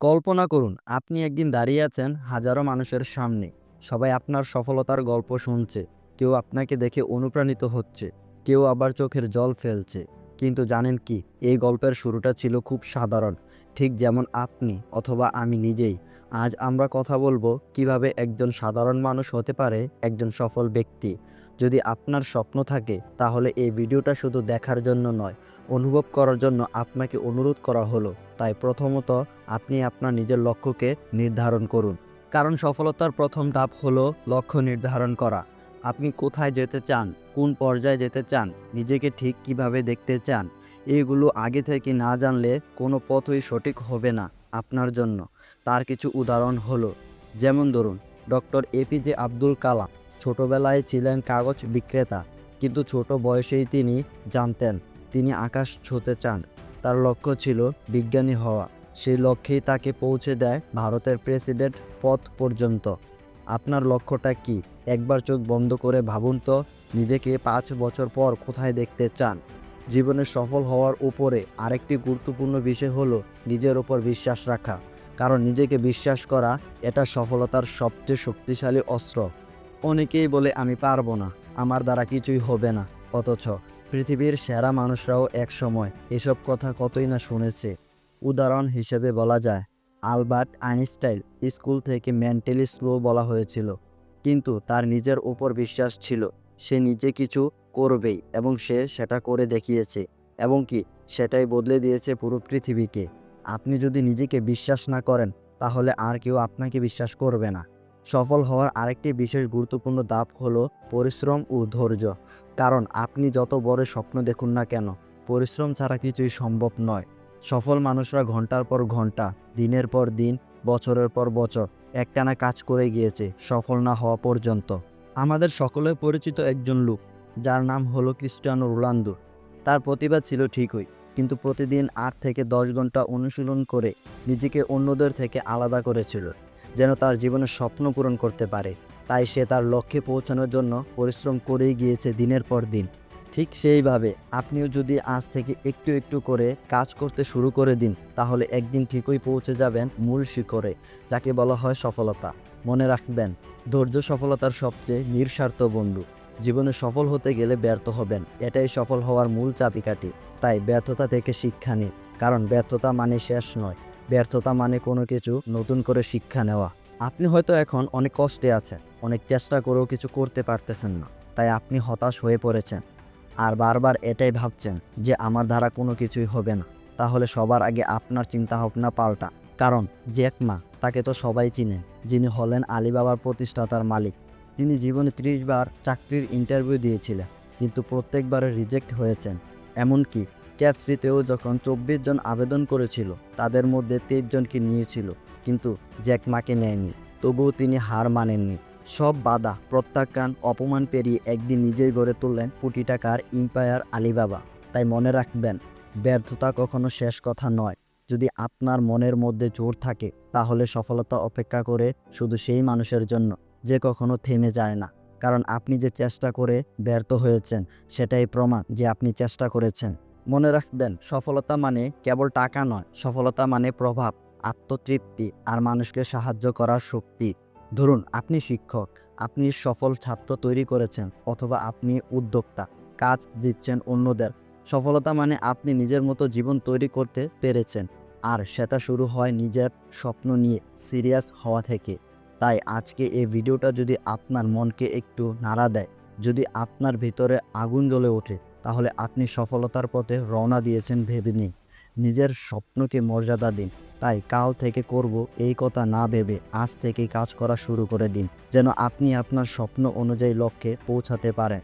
কল্পনা করুন, আপনি একদিন দাঁড়িয়ে আছেন হাজারো মানুষের সামনে। সবাই আপনার সফলতার গল্প শুনছে। কেউ আপনাকে দেখে অনুপ্রাণিত হচ্ছে। কেউ আবার চোখের জল ফেলছে। কিন্তু জানেন কি, এই গল্পের শুরুটা ছিল খুব সাধারণ। ঠিক যেমন আপনি অথবা আমি নিজেই। আজ আমরা কথা বলব কীভাবে একজন সাধারণ মানুষ হতে পারে একজন সফল ব্যক্তি। যদি আপনার স্বপ্ন থাকে, তাহলে এই ভিডিওটা শুধু দেখার জন্য নয়, অনুভব করার জন্য আপনাকে অনুরোধ করা হলো। তাই প্রথমত আপনি আপনার নিজের লক্ষ্যকে নির্ধারণ করুন। কারণ সফলতার প্রথম ধাপ হলো লক্ষ্য নির্ধারণ করা। আপনি কোথায় যেতে চান, কোন পর্যায়ে যেতে চান, নিজেকে ঠিক কীভাবে দেখতে চান, এগুলো আগে থেকে না জানলে কোনো পথই সঠিক হবে না আপনার জন্য। তার কিছু উদাহরণ হলো, যেমন ধরুন, ডক্টর এপিজে আব্দুল কালাম। ছোটবেলায় ছিলেন কাগজ বিক্রেতা, কিন্তু ছোট বয়সেই তিনি জানতেন তিনি আকাশ ছুঁতে চান। তার লক্ষ্য ছিল বিজ্ঞানী হওয়া। সেই লক্ষ্যেই তাকে পৌঁছে দেয় ভারতের প্রেসিডেন্ট পদ পর্যন্ত। আপনার লক্ষ্যটা কি? একবার চোখ বন্ধ করে ভাবুন তো নিজেকে পাঁচ বছর পর কোথায় দেখতে চান? জীবনে সফল হওয়ার উপরে আরেকটি গুরুত্বপূর্ণ বিষয় হলো নিজের ওপর বিশ্বাস রাখা। কারণ নিজেকে বিশ্বাস করা এটা সফলতার সবচেয়ে শক্তিশালী অস্ত্র। অনেকেই বলে, আমি পারব না। আমার দ্বারা কিছুই হবে না। অথচ পৃথিবীর সেরা মানুষরাও একসময় এসব কথা কতই না শুনেছে। উদাহরণ হিসেবে বলা যায়, আলবার্ট আইনস্টাইন স্কুল থেকে মেন্টালি স্লো বলা হয়েছিল, কিন্তু তার নিজের উপর বিশ্বাস ছিল, সে নিজে কিছু করবেই এবং সে সেটা করে দেখিয়েছে এবং কি সেটাই বদলে দিয়েছে পুরো পৃথিবীকে। আপনি যদি নিজেকে বিশ্বাস না করেন, তাহলে আর কেউ আপনাকে বিশ্বাস করবে না। সফল হওয়ার আরেকটি বিশেষ গুরুত্বপূর্ণ ধাপ হলো পরিশ্রম ও ধৈর্য। কারণ আপনি যত বড় স্বপ্ন দেখুন না কেন, পরিশ্রম ছাড়া কিছুই সম্ভব নয়। সফল মানুষরা ঘণ্টার পর ঘণ্টা, দিনের পর দিন, বছরের পর বছর একটানা কাজ করে গিয়েছে, সফল না হওয়া পর্যন্ত। আমাদের সকলে পরিচিত একজন লোক, যার নাম হলো ক্রিস্টিয়ানো রোনালদো। তার প্রতিভা ছিল ঠিকই, কিন্তু প্রতিদিন আট থেকে দশ ঘণ্টা অনুশীলন করে নিজেকে অন্যদের থেকে আলাদা করেছিল। যেন তার জীবনের স্বপ্ন পূরণ করতে পারে। তাই সে তার লক্ষ্যে পৌঁছানোর জন্য পরিশ্রম করেই গিয়েছে দিনের পর দিন। ঠিক সেইভাবে আপনিও যদি আজ থেকে একটু একটু করে কাজ করতে শুরু করে দিন, তাহলে একদিন ঠিকই পৌঁছে যাবেন মূল শিখরে, যাকে বলা হয় সফলতা। মনে রাখবেন, ধৈর্য সফলতার সবচেয়ে নিঃস্বার্থ বন্ধু। জীবনে সফল হতে গেলে ব্যর্থ হবেন, এটাই সফল হওয়ার মূল চাবিকাঠি। তাই ব্যর্থতা থেকে শিক্ষা নিন, কারণ ব্যর্থতা মানে শেষ নয়। ব্যর্থতা মানে কোনো কিছু নতুন করে শিক্ষা নেওয়া। আপনি হয়তো এখন অনেক কষ্টে আছেন, অনেক চেষ্টা করেও কিছু করতে পারতেছেন না, তাই আপনি হতাশ হয়ে পড়েছেন। আর বারবার এটাই ভাবছেন যে আমার দ্বারা কোনো কিছুই হবে না। তাহলে সবার আগে আপনার চিন্তা ভাবনা পাল্টা। কারণ জ্যাক মা, তাকে তো সবাই চিনেন যিনি হলেন আলিবাবার প্রতিষ্ঠাতার মালিক। তিনি জীবনে ত্রিশ বার চাকরির ইন্টারভিউ দিয়েছিলেন, কিন্তু প্রত্যেকবারে রিজেক্ট হয়েছেন। এমনকি ক্যাফসিতেও যখন চব্বিশ জন আবেদন করেছিল, তাদের মধ্যে তেইশ জনকে নিয়েছিল, কিন্তু জ্যাক মাকে নেয়নি, তবুও তিনি হার মানেননি। সব বাধা, প্রত্যাখ্যান, অপমান পেরিয়ে একদিন নিজেই গড়ে তুললেন কোটি টাকার ইম্পায়ার আলিবাবা। তাই মনে রাখবেন, ব্যর্থতা কখনো শেষ কথা নয়। যদি আপনার মনের মধ্যে জোর থাকে, তাহলে সফলতা অপেক্ষা করে শুধু সেই মানুষের জন্য, যে কখনো থেমে যায় না। কারণ আপনি যে চেষ্টা করে ব্যর্থ হয়েছেন, সেটাই প্রমাণ যে আপনি চেষ্টা করেছেন। মনে রাখবেন, সফলতা মানে কেবল টাকা নয়, সফলতা মানে প্রভাব, আত্মতৃপ্তি আর মানুষকে সাহায্য করার শক্তি। ধরুন, আপনি শিক্ষক, আপনি সফল ছাত্র তৈরি করেছেন অথবা আপনি উদ্যোক্তা, কাজ দিচ্ছেন অন্যদের। সফলতা মানে আপনি নিজের মতো জীবন তৈরি করতে পেরেছেন, আর সেটা শুরু হয় নিজের স্বপ্ন নিয়ে, সিরিয়াস হওয়া থেকে। তাই আজকে এই ভিডিওটা যদি আপনার মনকে একটু নাড়া দেয়, যদি আপনার ভিতরে আগুন জ্বলে ওঠে তাহলে আপনি সফলতার পথে রওনা দিয়েছেন ভেবে নিন। নিজের স্বপ্নকে মর্যাদা দিন। তাই কাল থেকে করব এই কথা না ভেবে আজ থেকেই কাজ করা শুরু করে দিন। যেন আপনি আপনার স্বপ্ন অনুযায়ী লক্ষ্যে পৌঁছাতে পারেন।